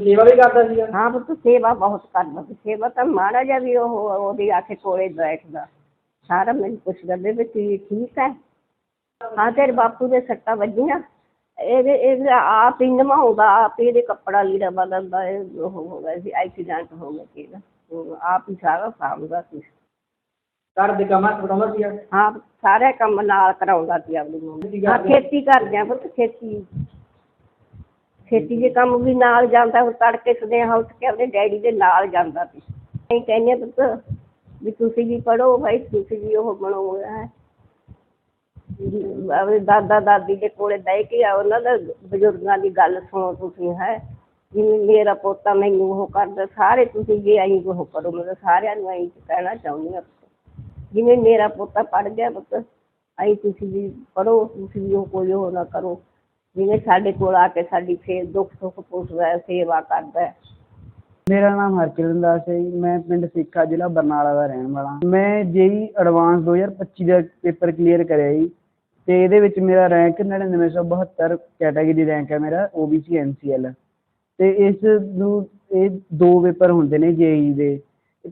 ਕੋਈ ਸੇਵਾ ਵੀ ਕਰਦਾ ਸੀਗਾ? ਹਾਂ ਪੁੱਤ ਸੇਵਾ ਬਹੁਤ ਕਰਦਾ ਸੀ। ਸੇਵਾ ਤਾਂ ਮਾੜਾ ਜਿਹਾ ਵੀ ਉਹ ਉਹਦੀ ਆ ਕੇ ਕੋਲੇ ਬੈਠਦਾ। ਸਾਰਾ ਮੈਨੂੰ ਪੁੱਛਦਾ ਬੇਬੇ ਕੀ ਠੀਕ ਹੈ ਹਾਂ ਤੇਰੇ ਬਾਪੂ ਦੇ ਸੱਟਾਂ ਵੱਜੀਆਂ। ਇਹਦੇ ਇਹ ਆਪ ਹੀ ਨਵਾਉਂਦਾ ਆਪ ਹੀ ਇਹਦੇ ਕੱਪੜਾ ਲੀੜਾ ਬਦਲਦਾ ਇਹ ਉਹ ਹੋ ਗਿਆ ਸੀ ਐਕਸੀਡੈਂਟ ਹੋ ਗਿਆ ਸੀ ਇਹਦਾ ਉਹ ਆਪ ਹੀ ਸਾਰਾ ਸਾਂਭਦਾ ਸੀ। ਘਰ ਦੇ ਕੰਮਾਂ ਬਤਾਉਂਦਾ ਸੀਗਾ? ਹਾਂ ਸਾਰੇ ਕੰਮ ਨਾਲ ਕਰਾਉਂਦਾ ਸੀ ਆਪਣੀ ਮੰਮੀ। ਹਾਂ ਖੇਤੀ ਕਰਦੇ ਆ ਪੁੱਤ ਖੇਤੀ। ਖੇਤੀ ਦੇ ਕੰਮ ਵੀ ਨਾਲ ਜਾਂਦਾ ਉਹ ਤੜਕੇ ਸੁਨੇਹਾ ਉੱਠ ਕੇ ਆਪਣੇ ਡੈਡੀ ਦੇ ਨਾਲ ਜਾਂਦਾ ਸੀ। ਅਸੀਂ ਕਹਿੰਦੇ ਹਾਂ, ਪੁੱਤ ਵੀ ਤੁਸੀਂ ਵੀ ਪੜ੍ਹੋ ਭਾਈ, ਤੁਸੀਂ ਵੀ ਉਹ ਬਣੋ, ਹੈ। ਆਪਣੇ ਦਾਦਾ ਦਾਦੀ ਦੇ ਕੋਲੇ ਬਹਿ ਕੇ ਆ, ਉਹਨਾਂ ਦਾ ਬਜ਼ੁਰਗਾਂ ਦੀ ਗੱਲ ਸੁਣੋ ਤੁਸੀਂ, ਹੈ। ਜਿਵੇਂ ਮੇਰਾ ਪੋਤਾ ਮੈਨੂੰ ਉਹ ਕਰਦਾ, ਸਾਰੇ ਤੁਸੀਂ ਜੇ ਐਂ ਉਹ ਕਰੋ, ਮੈਂ ਤਾਂ ਸਾਰਿਆਂ ਨੂੰ ਐਂ ਕਹਿਣਾ ਚਾਹੁੰਦੀ ਹਾਂ। ਜਿਵੇਂ ਮੇਰਾ ਪੋਤਾ ਪੜ ਗਿਆ ਪੁੱਤ, ਅਸੀਂ ਤੁਸੀਂ ਵੀ ਪੜੋ ਤੁਸੀਂ ਵੀ ਉਹ ਕੋਈ ਉਹ ਨਾ ਕਰੋ। ਜਿਵੇਂ ਸਾਡੇ ਕੋਲ ਆ ਕੇ ਸਾਡੀ ਫੇਰ ਦੁੱਖ ਸੁੱਖ ਪੁੱਛਦਾ ਹੈ, ਸੇਵਾ ਕਰਦਾ ਹੈ। ਮੇਰਾ ਨਾਮ ਹਰਕਿਰਨ ਦਾਸ ਹੈ ਜੀ ਮੈਂ ਪਿੰਡ ਸਿੱਖਾ ਜ਼ਿਲ੍ਹਾ ਬਰਨਾਲਾ ਦਾ ਰਹਿਣ ਵਾਲਾ। ਮੈਂ ਜੇਈ ਐਡਵਾਂਸ 2025 ਦਾ ਪੇਪਰ ਕਲੀਅਰ ਕਰਿਆ ਜੀ ਤੇ ਇਹਦੇ ਵਿੱਚ ਮੇਰਾ ਰੈਂਕ 9972 ਕੈਟਾਗਰੀ ਰੈਂਕ ਹੈ ਮੇਰਾ OBC NCL ਤੇ ਇਸ ਨੂੰ ਇਹ ਦੋ ਪੇਪਰ ਹੁੰਦੇ ਨੇ ਜੇਈ ਦੇ।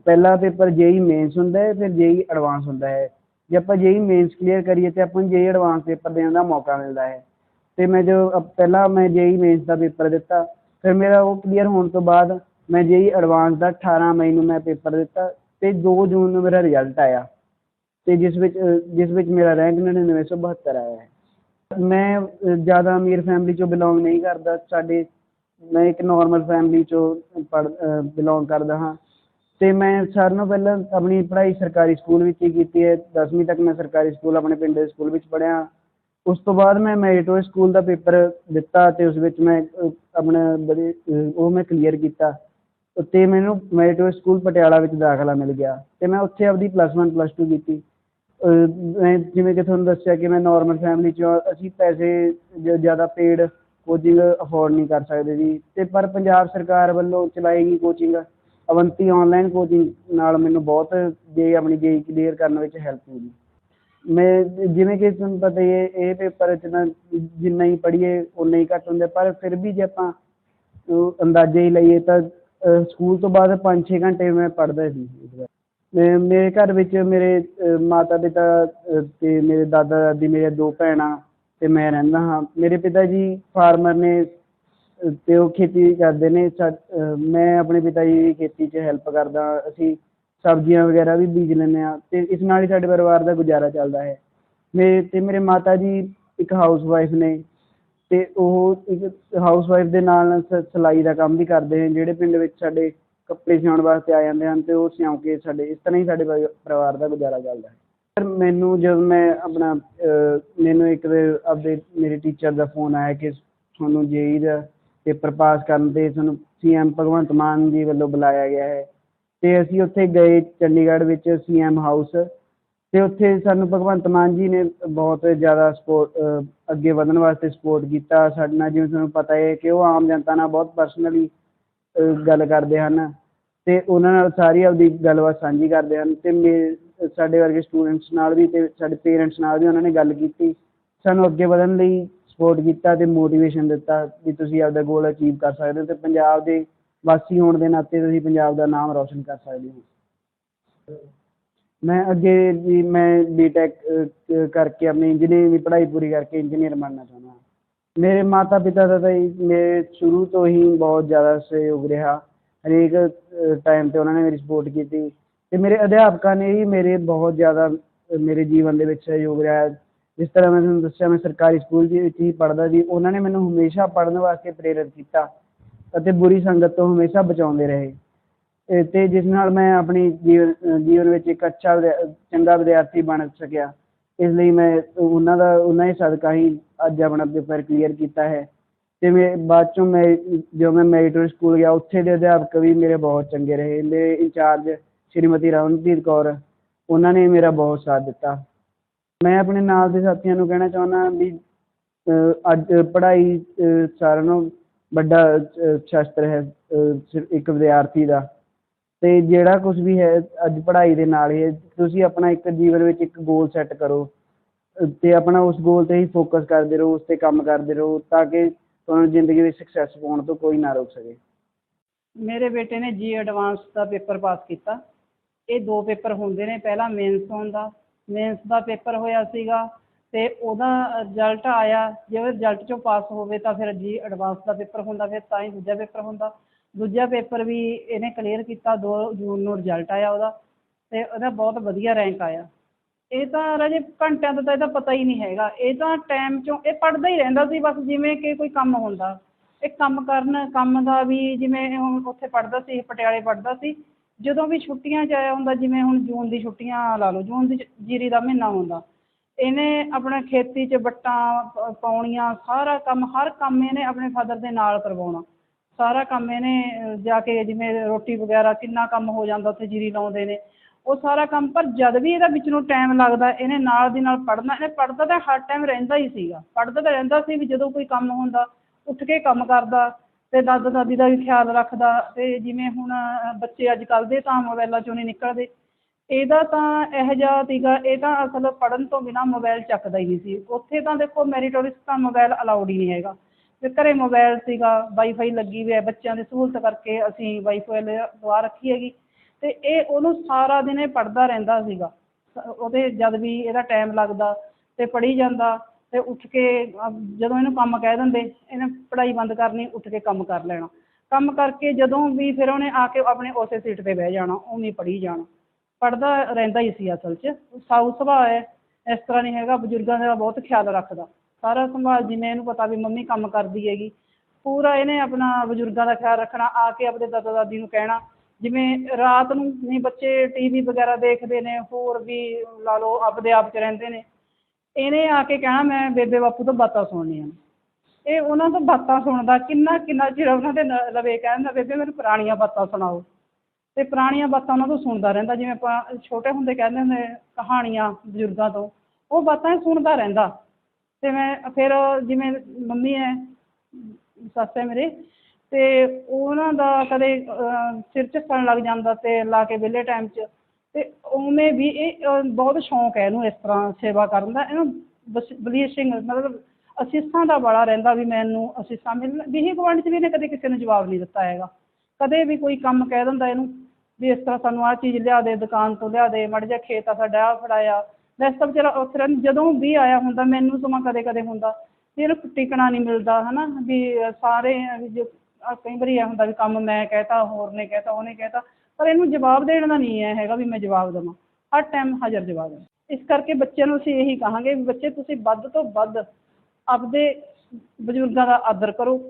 ਪਹਿਲਾ ਪੇਪਰ ਜੇਈ ਮੇਨਸ ਹੁੰਦਾ ਹੈ ਫਿਰ ਜੇਈ ਐਡਵਾਂਸ ਹੁੰਦਾ ਹੈ। ਜੇ ਆਪਾਂ ਜੇਈ ਮੇਨਸ ਕਲੀਅਰ ਕਰੀਏ ਤੇ ਆਪਾਂ ਨੂੰ ਜੇਈ ਐਡਵਾਂਸ ਪੇਪਰ ਦੇਣ ਦਾ ਮੌਕਾ ਮਿਲਦਾ ਹੈ। ਤੇ ਮੈਂ ਜੋ ਅ- ਪਹਿਲਾਂ ਮੈਂ ਜੇਈ ਮੇਨਸ ਦਾ ਪੇਪਰ ਦਿੱਤਾ ਫਿਰ ਮੇਰਾ ਉਹ ਕਲੀਅਰ ਹੋਣ ਤੋਂ ਬਾਅਦ ਮੈਂ ਜੇਈ ਐਡਵਾਂਸ ਦਾ 18 ਮਈ ਨੂੰ ਮੈਂ ਪੇਪਰ ਦਿੱਤਾ ਤੇ 2 ਜੂਨ ਨੂੰ ਮੇਰਾ ਰਿਜ਼ਲਟ ਆਇਆ ਤੇ ਜਿਸ ਵਿੱਚ ਅ, ਜਿਸ ਵਿੱਚ ਮੇਰਾ ਰੈਂਕ 9972 ਆਇਆ ਹੈ। ਮੈਂ ਅ, ਜ਼ਿਆਦਾ ਅਮੀਰ ਫੈਮਿਲੀ ਚੋਂ ਬਿਲੋਂਗ ਨਹੀਂ ਕਰਦਾ ਸਾਡੇ ਮੈਂ ਇੱਕ ਨਾਰਮਲ ਫੈਮਿਲੀ ਚੋਂ ਪੜ ਬਿਲੋਂਗ ਕਰਦਾ ਹਾਂ ਤੇ ਮੈਂ ਸਾਰਿਆਂ ਨਾਲੋਂ ਪਹਿਲਾਂ ਆਪਣੀ ਪੜ੍ਹਾਈ ਸਰਕਾਰੀ ਸਕੂਲ ਵਿੱਚ ਹੀ ਕੀਤੀ ਹੈ 10ਵੀਂ ਤੱਕ ਮੈਂ ਸਰਕਾਰੀ ਸਕੂਲ ਆਪਣੇ ਪਿੰਡ ਦੇ ਸਕੂਲ ਵਿੱਚ ਪੜ੍ਹਿਆ। ਉਸ ਤੋਂ ਬਾਅਦ ਮੈਂ ਮੈਰਿਟੋਰੀ ਸਕੂਲ ਦਾ ਪੇਪਰ ਦਿੱਤਾ ਅਤੇ ਉਸ ਵਿੱਚ ਮੈਂ ਆਪਣਾ ਬੜੇ ਉਹ ਮੈਂ ਕਲੀਅਰ ਕੀਤਾ। ਅਤੇ ਮੈਨੂੰ ਮੈਰਿਟੋਰੀ ਸਕੂਲ ਪਟਿਆਲਾ ਵਿੱਚ ਦਾਖਲਾ ਮਿਲ ਗਿਆ ਅਤੇ ਮੈਂ ਉੱਥੇ ਆਪਦੀ ਪਲੱਸ ਵਨ ਪਲੱਸ ਟੂ ਕੀਤੀ। ਮੈਂ ਜਿਵੇਂ ਕਿ ਤੁਹਾਨੂੰ ਦੱਸਿਆ ਕਿ ਮੈਂ ਨੋਰਮਲ ਫੈਮਿਲੀ ਚੋਂ ਅਸੀਂ ਪੈਸੇ ਜ- ਜ਼ਿਆਦਾ ਪੇਡ ਕੋਚਿੰਗ ਅਫੋਰਡ ਨਹੀਂ ਕਰ ਸਕਦੇ ਜੀ। ਅਤੇ ਪਰ ਪੰਜਾਬ ਸਰਕਾਰ ਵੱਲੋਂ ਚਲਾਈ ਗਈ ਕੋਚਿੰਗ ਅਵੰਤੀ ਆਨਲਾਈਨ ਕੋਚਿੰਗ ਨਾਲ ਮੈਨੂੰ ਬਹੁਤ ਜੇ ਆਪਣੀ ਜੇ ਕਲੀਅਰ ਕਰਨ ਵਿੱਚ ਹੈਲਪ ਹੋਈ। ਮੈਂ ਜਿਵੇਂ ਕਿ ਤੁਹਾਨੂੰ ਪਤਾ ਹੀ ਹੈ ਇਹ ਪੇਪਰ ਚ ਜਿੰਨਾ ਹੀ ਪੜ੍ਹੀਏ ਉਨਾ ਹੀ ਘੱਟ ਹੁੰਦਾ ਪਰ ਫਿਰ ਵੀ ਜੇ ਆਪਾਂ ਅੰਦਾਜ਼ੇ ਹੀ ਲਈਏ ਤਾਂ ਸਕੂਲ ਤੋਂ ਬਾਅਦ 5-6 ਘੰਟੇ ਮੈਂ ਪੜ੍ਹਦਾ ਸੀ। ਮੈਂ ਮੇਰੇ ਘਰ ਵਿੱਚ ਮੇਰੇ ਮਾਤਾ ਪਿਤਾ ਅਹ, ਤੇ ਮੇਰੇ ਦਾਦਾ ਦਾਦੀ ਮੇਰੀਆਂ ਦੋ ਭੈਣਾਂ ਤੇ ਮੈਂ ਰਹਿੰਦਾ ਹਾਂ। ਮੇਰੇ ਪਿਤਾ ਜੀ ਫਾਰਮਰ ਨੇ ਅਹ, ਤੇ ਉਹ ਖੇਤੀ ਕਰਦੇ ਨੇ। ਸਾ- ਮੈਂ ਆਪਣੇ ਪਿਤਾ ਜੀ ਦੀ ਖੇਤੀ 'ਚ ਹੈਲਪ ਕਰਦਾ। ਅਸੀਂ ਸਬਜ਼ੀਆਂ ਵਗੈਰਾ ਵੀ ਬੀਜ ਲੈਂਦੇ ਹਾਂ ਤੇ ਇਸ ਨਾਲ ਹੀ ਸਾਡੇ ਪਰਿਵਾਰ ਦਾ ਗੁਜ਼ਾਰਾ ਚੱਲਦਾ ਹੈ। ਮੇਰੇ ਤੇ ਮੇਰੇ ਮਾਤਾ ਜੀ ਇੱਕ ਹਾਊਸ ਵਾਈਫ ਨੇ ਤੇ ਉਹ ਇੱਕ ਹਾਊਸ ਵਾਈਫ ਦੇ ਨਾਲ ਨਾਲ ਸ- ਸਿਲਾਈ ਦਾ ਕੰਮ ਵੀ ਕਰਦੇ ਨੇ, ਜਿਹੜੇ ਪਿੰਡ ਵਿੱਚ ਸਾਡੇ ਕੱਪੜੇ ਸਿਉਣ ਵਾਸਤੇ ਆ ਜਾਂਦੇ ਹਨ ਤੇ ਉਹ ਸਿਉਂ ਕੇ ਸਾਡੇ, ਇਸ ਤਰ੍ਹਾਂ ਹੀ ਸਾਡੇ ਪਰਿ- ਪਰਿਵਾਰ ਦਾ ਗੁਜ਼ਾਰਾ ਚੱਲਦਾ ਹੈ। ਪਰ ਮੈਨੂੰ ਜਦੋਂ ਮੈਂ ਆਪਣਾ ਮੈਨੂੰ ਇੱਕ ਦੇ ਆਪਦੇ ਮੇਰੇ ਟੀਚਰ ਦਾ ਫੋਨ ਆਇਆ ਕਿ ਤੁਹਾਨੂੰ ਜੇਈ ਦਾ ਪੇਪਰ ਪਾਸ ਕਰਨ ਤੇ ਤੁਹਾਨੂੰ ਸੀਐਮ ਭਗਵੰਤ ਮਾਨ ਜੀ ਵੱਲੋਂ ਬੁਲਾਇਆ ਗਿਆ ਹੈ। ਅਤੇ ਅਸੀਂ ਉੱਥੇ ਗਏ ਚੰਡੀਗੜ੍ਹ ਵਿੱਚ ਸੀ ਸੀਐਮ ਹਾਊਸ ਅਤੇ ਉੱਥੇ ਸਾਨੂੰ ਭਗਵੰਤ ਮਾਨ ਜੀ ਨੇ ਬਹੁਤ ਜ਼ਿਆਦਾ ਸਪੋਰਟ ਅੱਗੇ ਵਧਣ ਵਾਸਤੇ ਸਪੋਰਟ ਕੀਤਾ। ਸਾਡੇ ਨਾਲ ਜਿਵੇਂ ਤੁਹਾਨੂੰ ਪਤਾ ਹੈ ਕਿ ਉਹ ਆਮ ਜਨਤਾ ਨਾਲ ਬਹੁਤ ਪਰਸਨਲੀ ਗੱਲ ਕਰਦੇ ਹਨ ਅਤੇ ਉਹਨਾਂ ਨਾਲ ਸਾਰੀ ਆਪਦੀ ਗੱਲਬਾਤ ਸਾਂਝੀ ਕਰਦੇ ਹਨ ਅਤੇ ਮੇ, ਸਾਡੇ ਵਰਗੇ ਸਟੂਡੈਂਟਸ ਨਾਲ ਵੀ ਅਤੇ ਸਾਡੇ ਪੇਰੈਂਟਸ ਨਾਲ ਵੀ ਉਹਨਾਂ ਨੇ ਗੱਲ ਕੀਤੀ। ਸਾਨੂੰ ਅੱਗੇ ਵਧਣ ਲਈ ਸਪੋਰਟ ਕੀਤਾ ਅਤੇ ਮੋਟੀਵੇਸ਼ਨ ਦਿੱਤਾ ਵੀ ਤੁਸੀਂ ਆਪਦਾ ਗੋਲ ਅਚੀਵ ਕਰ ਸਕਦੇ ਹੋ ਅਤੇ ਪੰਜਾਬ ਦੇ ਵਾਸੀ ਹੋਣ ਦੇ ਨਾਤੇ ਤੁਸੀਂ ਪੰਜਾਬ ਦਾ ਨਾਮ ਰੌਸ਼ਨ ਕਰ ਸਕਦੇ ਹੋ। ਮੈਂ ਅੱਗੇ ਜੀ ਮੈਂ ਬੀਟੈਕ ਕਰਕੇ ਆਪਣੀ ਇੰਜੀਨੀਅਰਿੰਗ ਦੀ ਪੜ੍ਹਾਈ ਪੂਰੀ ਕਰਕੇ ਇੰਜੀਨੀਅਰ ਬਣਨਾ ਚਾਹੁੰਦਾ ਮੇਰੇ ਮਾਤਾ ਪਿਤਾ ਦਾ ਤਾਂ ਜੀ ਮੇਰੇ ਸ਼ੁਰੂ ਤੋਂ ਹੀ ਬਹੁਤ ਜ਼ਿਆਦਾ ਸਹਿਯੋਗ ਰਿਹਾ। ਹਰੇਕ ਟਾਈਮ ਤੇ ਉਹਨਾਂ ਨੇ ਮੇਰੀ ਸਪੋਰਟ ਕੀਤੀ ਤੇ ਮੇਰੇ ਅਧਿਆਪਕਾਂ ਨੇ ਵੀ ਮੇਰੇ ਬਹੁਤ ਜ਼ਿਆਦਾ ਮੇਰੇ ਜੀਵਨ ਦੇ ਵਿੱਚ ਸਹਿਯੋਗ ਰਿਹਾ। ਜਿਸ ਤਰ੍ਹਾਂ ਮੈਂ ਤੁਹਾਨੂੰ ਦੱਸਿਆ, ਮੈਂ ਸਰਕਾਰੀ ਸਕੂਲ ਦੇ ਵਿੱਚ ਹੀ ਪੜ੍ਹਦਾ ਸੀ। ਉਹਨਾਂ ਨੇ ਮੈਨੂੰ ਹਮੇਸ਼ਾ ਪੜ੍ਹਨ ਵਾਸਤੇ ਪ੍ਰੇਰਿਤ ਕੀਤਾ। ਅਤੇ ਬੁਰੀ ਸੰਗਤ ਤੋਂ ਹਮੇਸ਼ਾ ਬਚਾਉਂਦੇ ਰਹੇ। ਇਹ ਤੇ ਜਿਸ ਨਾਲ ਮੈਂ ਆਪਣੀ ਜੀਵਨ ਜੀਵਨ ਵਿੱਚ ਇੱਕ ਅੱਛਾ ਵਿਦਿਆ- ਚੰਗਾ ਵਿਦਿਆਰਥੀ ਬਣ ਸਕਿਆ। ਇਸ ਲਈ ਮੈਂ ਉਹਨਾਂ ਦਾ, ਉਹਨਾਂ ਹੀ ਸਦਕਾ ਹੀ ਅੱਜ ਆਪਣਾ ਪੇਪਰ ਕਲੀਅਰ ਕੀਤਾ ਹੈ। ਤੇ ਮੈਂ, ਬਾਅਦ ਚੋਂ ਮੈਂ, ਜਦੋਂ ਮੈਂ ਮੈਰੀਟੋਰੀ ਸਕੂਲ ਗਿਆ, ਉੱਥੇ ਦੇ ਅਧਿਆਪਕ ਵੀ ਮੇਰੇ ਬਹੁਤ ਚੰਗੇ ਰਹੇ। ਮੇਰੇ ਇੰਚਾਰਜ ਸ਼੍ਰੀਮਤੀ ਰਮਨਪ੍ਰੀਤ ਕੌਰ, ਉਹਨਾਂ ਨੇ ਮੇਰਾ ਬਹੁਤ ਸਾਥ ਦਿੱਤਾ। ਮੈਂ ਆਪਣੇ ਨਾਲ ਦੇ ਸਾਥੀਆਂ ਨੂੰ ਕਹਿਣਾ ਚਾਹੁੰਦਾ ਵੀ ਅੱਜ ਪੜ੍ਹਾਈ ਸਾਰਿਆਂ ਨੂੰ ਵੱਡਾ ਸ਼ਸਤਰ ਹੈ ਇੱਕ ਵਿਦਿਆਰਥੀ ਦਾ। ਤੇ ਜਿਹੜਾ ਕੁਝ ਵੀ ਹੈ ਅੱਜ ਪੜ੍ਹਾਈ ਦੇ ਨਾਲ ਹੀ ਤੁਸੀਂ ਆਪਣਾ ਇੱਕ ਜੀਵਨ ਵਿੱਚ ਇੱਕ ਗੋਲ ਸੈੱਟ ਕਰੋ। ਅ, ਆਪਣਾ ਉਸ ਗੋਲ ਤੇ ਹੀ ਫੋਕਸ ਕਰਦੇ ਰਹੋ ਉਸ ਤੇ ਕੰਮ ਕਰਦੇ ਰਹੋ ਤਾਂ ਕਿ ਤੁਹਾਨੂੰ ਜ਼ਿੰਦਗੀ ਵਿੱਚ ਸਕਸੈਸ ਪਾਉਣ ਤੋਂ ਕੋਈ ਨਾ ਰੋਕ ਸਕੇ। ਮੇਰੇ ਬੇਟੇ ਨੇ ਜੀ ਐਡਵਾਂਸ ਦਾ ਪੇਪਰ ਪਾਸ ਕੀਤਾ। ਇਹ ਦੋ ਪੇਪਰ ਹੁੰਦੇ ਨੇ ਪਹਿਲਾਂ ਮੇਨਸ ਹੁੰਦਾ ਮੇਨਸ ਦਾ ਪੇਪਰ ਹੋਇਆ ਸੀਗਾ ਤੇ ਉਹਦਾ ਰਿਜ਼ਲਟ ਆਇਆ, ਜੇ ਉਹ ਰਿਜ਼ਲਟ ਚੋਂ ਪਾਸ ਹੋਵੇ ਤਾਂ ਫਿਰ ਜੀ ਐਡਵਾਂਸ ਦਾ ਪੇਪਰ ਹੁੰਦਾ, ਫਿਰ ਤਾਂ ਹੀ ਦੂਜਾ ਪੇਪਰ ਹੁੰਦਾ। ਦੂਜਾ ਪੇਪਰ ਵੀ ਇਹਨੇ ਕਲੀਅਰ ਕੀਤਾ 2 ਜੂਨ ਨੂੰ ਰਿਜ਼ਲਟ ਆਇਆ ਉਹਦਾ, ਤੇ ਉਹਦਾ ਬਹੁਤ ਵਧੀਆ ਰੈਂਕ ਆਇਆ। ਇਹ ਤਾਂ ਰਾਜੇ ਘੰਟਿਆਂ ਦਾ ਤਾਂ ਇਹਦਾ ਪਤਾ ਹੀ ਨਹੀਂ ਹੈਗਾ। ਇਹ ਤਾਂ ਟਾਈਮ ਚੋਂ, ਇਹ ਪੜ੍ਹਦਾ ਹੀ ਰਹਿੰਦਾ ਸੀ, ਬਸ ਜਿਵੇਂ ਕਿ ਕੋਈ ਕੰਮ ਹੁੰਦਾ। ਇਹ ਕੰਮ ਕਰਨ, ਕੰਮ ਦਾ ਵੀ ਜਿਵੇਂ ਹੁਣ ਉੱਥੇ ਪੜ੍ਹਦਾ ਸੀ, ਪਟਿਆਲੇ ਪੜ੍ਹਦਾ ਸੀ, ਜਦੋਂ ਵੀ ਛੁੱਟੀਆਂ 'ਚ ਆਇਆ ਹੁੰਦਾ, ਜਿਵੇਂ ਹੁਣ ਜੂਨ ਦੀ ਛੁੱਟੀਆਂ ਲਾ ਲਓ, ਜੂਨ ਦੀ ਜੀਰੀ ਦਾ ਮਹੀਨਾ ਹੁੰਦਾ ਇਹਨੇ ਆਪਣੇ ਖੇਤੀ 'ਚ ਵੱਟਾਂ ਪਾਉਣੀਆਂ ਸਾਰਾ ਕੰਮ, ਹਰ ਕੰਮ ਇਹਨੇ ਆਪਣੇ ਫਾਦਰ ਦੇ ਨਾਲ ਕਰਵਾਉਣਾ। ਸਾਰਾ ਕੰਮ ਇਹਨੇ ਜਾ ਕੇ ਜਿਵੇਂ ਰੋਟੀ ਵਗੈਰਾ ਕਿੰਨਾ ਕੰਮ ਹੋ ਜਾਂਦਾ ਉੱਥੇ ਜੀਰੀ ਲਾਉਂਦੇ ਨੇ। ਉਹ ਸਾਰਾ ਕੰਮ, ਪਰ ਜਦ ਵੀ ਇਹਦਾ ਵਿੱਚ ਨੂੰ ਟਾਈਮ ਲੱਗਦਾ, ਇਹਨੇ ਨਾਲ ਦੀ ਨਾਲ ਪੜ੍ਹਨਾ। ਇਹਨੇ ਪੜ੍ਹਦਾ ਤਾਂ ਹਰ ਟਾਈਮ ਰਹਿੰਦਾ ਹੀ ਸੀਗਾ। ਪੜ੍ਹਦਾ ਤਾਂ ਰਹਿੰਦਾ ਸੀ ਵੀ ਜਦੋਂ ਕੋਈ ਕੰਮ ਹੁੰਦਾ, ਉੱਠ ਕੇ ਕੰਮ ਕਰਦਾ ਤੇ ਦਾਦਾ ਦਾਦੀ ਦਾ ਵੀ ਖਿਆਲ ਰੱਖਦਾ ਤੇ ਜਿਵੇਂ ਹੁਣ ਬੱਚੇ ਅੱਜ ਕੱਲ੍ਹ ਦੇ ਤਾਂ ਮੋਬਾਇਲਾਂ 'ਚੋਂ ਨਹੀਂ ਨਿਕਲਦੇ। ਇਹਦਾ ਤਾਂ ਇਹੋ ਜਿਹਾ ਸੀਗਾ, ਇਹ ਤਾਂ ਅਸਲ ਪੜ੍ਹਨ ਤੋਂ ਬਿਨਾਂ ਮੋਬਾਈਲ ਚੱਕਦਾ ਹੀ ਨਹੀਂ ਸੀ। ਉੱਥੇ ਤਾਂ ਦੇਖੋ ਮੈਰੀਟੋਰਿਸ ਤਾਂ ਮੋਬਾਈਲ ਅਲਾਊਡ ਹੀ ਨਹੀਂ ਹੈਗਾ। ਤੇ ਘਰੇ ਮੋਬਾਈਲ ਸੀਗਾ ਵਾਈਫਾਈ ਲੱਗੀ ਵੀ ਹੈ, ਬੱਚਿਆਂ ਦੀ ਸਹੂਲਤ ਕਰਕੇ ਅਸੀਂ ਵਾਈਫਾਈ ਲਵਾ ਰੱਖੀ ਹੈਗੀ। ਤੇ ਇਹ ਉਹਨੂੰ ਸਾਰਾ ਦਿਨ ਇਹ ਪੜ੍ਹਦਾ ਰਹਿੰਦਾ ਸੀਗਾ। ਉਹਦੇ ਜਦ ਵੀ ਇਹਦਾ ਟਾਈਮ ਲੱਗਦਾ ਤੇ ਪੜ੍ਹੀ ਜਾਂਦਾ ਤੇ ਉੱਠ ਕੇ ਜਦੋਂ ਇਹਨੂੰ ਕੰਮ ਕਹਿ ਦਿੰਦੇ, ਇਹਨੇ ਪੜ੍ਹਾਈ ਬੰਦ ਕਰਨੀ, ਉੱਠ ਕੇ ਕੰਮ ਕਰ ਲੈਣਾ। ਕੰਮ ਕਰਕੇ ਜਦੋਂ ਵੀ ਫਿਰ ਉਹਨੇ ਆ ਕੇ ਆਪਣੇ ਉਸੇ ਸੀਟ ਤੇ ਬਹਿ ਜਾਣਾ, ਉਵੇਂ ਪੜ੍ਹੀ ਜਾਣਾ। ਪੜਦਾ ਰਹਿੰਦਾ ਹੀ ਸੀ ਅਸਲ 'ਚ। ਸਾਊ ਸੁਭਾਅ ਹੈ, ਇਸ ਤਰ੍ਹਾਂ ਨਹੀਂ ਹੈਗਾ, ਬਜ਼ੁਰਗਾਂ ਦਾ ਬਹੁਤ ਖਿਆਲ ਰੱਖਦਾ। ਸਾਰਾ ਸੰਭਾਲ ਜਿਵੇਂ ਇਹਨੂੰ ਪਤਾ ਵੀ ਮੰਮੀ ਕੰਮ ਕਰਦੀ ਹੈਗੀ। ਪੂਰਾ ਇਹਨੇ ਆਪਣਾ ਬਜ਼ੁਰਗਾਂ ਦਾ ਖਿਆਲ ਰੱਖਣਾ, ਆ ਕੇ ਆਪਣੇ ਦਾਦਾ ਦਾਦੀ ਨੂੰ ਕਹਿਣਾ। ਜਿਵੇਂ ਰਾਤ ਨੂੰ ਨਹੀਂ ਬੱਚੇ ਟੀਵੀ ਵਗੈਰਾ ਦੇਖਦੇ ਨੇ, ਹੋਰ ਵੀ ਲਾ ਲਓ ਆਪਦੇ ਆਪ 'ਚ ਰਹਿੰਦੇ ਨੇ। ਇਹਨੇ ਆ ਕੇ ਕਹਿਣਾ, ਮੈਂ ਬੇਬੇ ਬਾਪੂ ਤੋਂ ਬਾਤਾਂ ਸੁਣਨੀਆਂ ਇਹ ਉਹਨਾਂ ਤੋਂ ਬਾਤਾਂ ਸੁਣਦਾ, ਕਿੰਨਾ ਕਿੰਨਾ ਚਿਰ ਉਹਨਾਂ ਦੇ ਨ- ਲਵੇ ਕਹਿੰਦਾ ਬੇਬੇ ਮੈਨੂੰ ਪੁਰਾਣੀਆਂ ਬਾਤਾਂ ਸੁਣਾਓ। ਤੇ ਪੁਰਾਣੀਆਂ ਬਾਤਾਂ ਉਹਨਾਂ ਤੋਂ ਸੁਣਦਾ ਰਹਿੰਦਾ ਜਿਵੇਂ ਆਪਾਂ ਛੋਟੇ ਹੁੰਦੇ ਕਹਿੰਦੇ ਹੁੰਦੇ ਕਹਾਣੀਆਂ ਬਜ਼ੁਰਗਾਂ ਤੋਂ ਉਹ ਬਾਤਾਂ ਸੁਣਦਾ ਰਹਿੰਦਾ। ਤੇ ਮੈਂ ਫਿਰ ਜਿਵੇਂ ਮੰਮੀ ਹੈ ਸੱਸ ਹੈ ਮੇਰੇ ਤੇ ਉਹਨਾਂ ਦਾ ਕਦੇ ਅਹ, ਸਿਰ ਝੱਕਣ ਲੱਗ ਜਾਂਦਾ ਤੇ ਲਾ ਕੇ ਵਿਹਲੇ ਟਾਈਮ 'ਚ ਤੇ ਉਵੇਂ ਵੀ ਇਹ ਬਹੁਤ ਸ਼ੌਂਕ ਹੈ ਇਹਨੂੰ ਇਸ ਤਰ੍ਹਾਂ ਸੇਵਾ ਕਰਨ ਦਾ। ਇਹਨੂੰ ਬਲੀਸ਼ਿੰਗ ਮਤਲਬ ਅਸੀਸਾਂ ਦਾ ਬੜਾ ਰਹਿੰਦਾ ਵੀ ਮੈਨੂੰ ਅਸੀਸਾਂ ਮਿਲਣ ਵੀ ਗੁਆਂਢ 'ਚ ਵੀ ਇਹਨੇ ਕਦੇ ਕਿਸੇ ਨੂੰ ਜਵਾਬ ਨਹੀਂ ਦਿੱਤਾ ਹੈਗਾ। ਕਦੇ ਵੀ ਕੋਈ ਕੰਮ ਕਹਿ ਦਿੰਦਾ ਇਹਨੂੰ ਵੀ ਇਸ ਤਰ੍ਹਾਂ ਸਾਨੂੰ ਆਹ ਚੀਜ਼ ਲਿਆ ਦੇ, ਦੁਕਾਨ ਤੋਂ ਲਿਆ ਦੇ, ਮਾੜਾ ਜਿਹਾ ਖੇਤ ਆ ਸਾਡਾ, ਆਹ ਫੜਾਇਆ। ਵੈਸੇ ਤਾਂ ਵਿਚਾਰਾ ਉੱਥੇ ਰਹਿੰਦਾ ਜਦੋਂ ਵੀ ਆਇਆ ਹੁੰਦਾ, ਮੈਨੂੰ ਸਮਾਂ ਕਦੇ ਕਦੇ ਹੁੰਦਾ, ਵੀ ਇਹਨੂੰ ਟਿਕਣਾ ਨਹੀਂ ਮਿਲਦਾ, ਹਨਾ? ਵੀ ਸਾਰੇ ਵੀ ਕਈ ਵਾਰੀ ਇਹ ਹੁੰਦਾ ਵੀ ਕੰਮ ਮੈਂ ਕਹਿਤਾ, ਹੋਰ ਨੇ ਕਹਿਤਾ, ਉਹਨੇ ਕਹਿਤਾ, ਪਰ ਇਹਨੂੰ ਜਵਾਬ ਦੇਣ ਦਾ ਨਹੀਂ ਹੈ ਹੈਗਾ ਵੀ ਮੈਂ ਜਵਾਬ ਦੇਵਾਂ। ਹਰ ਟਾਈਮ ਹਾਜ਼ਰ ਜਵਾਬ ਹੈ ਇਸ ਕਰਕੇ ਬੱਚਿਆਂ ਨੂੰ ਅਸੀਂ ਇਹੀ ਕਹਾਂਗੇ ਵੀ ਬੱਚੇ ਤੁਸੀਂ ਵੱਧ ਤੋਂ ਵੱਧ ਆਪਦੇ ਬਜ਼ੁਰਗਾਂ ਦਾ ਆਦਰ ਕਰੋ।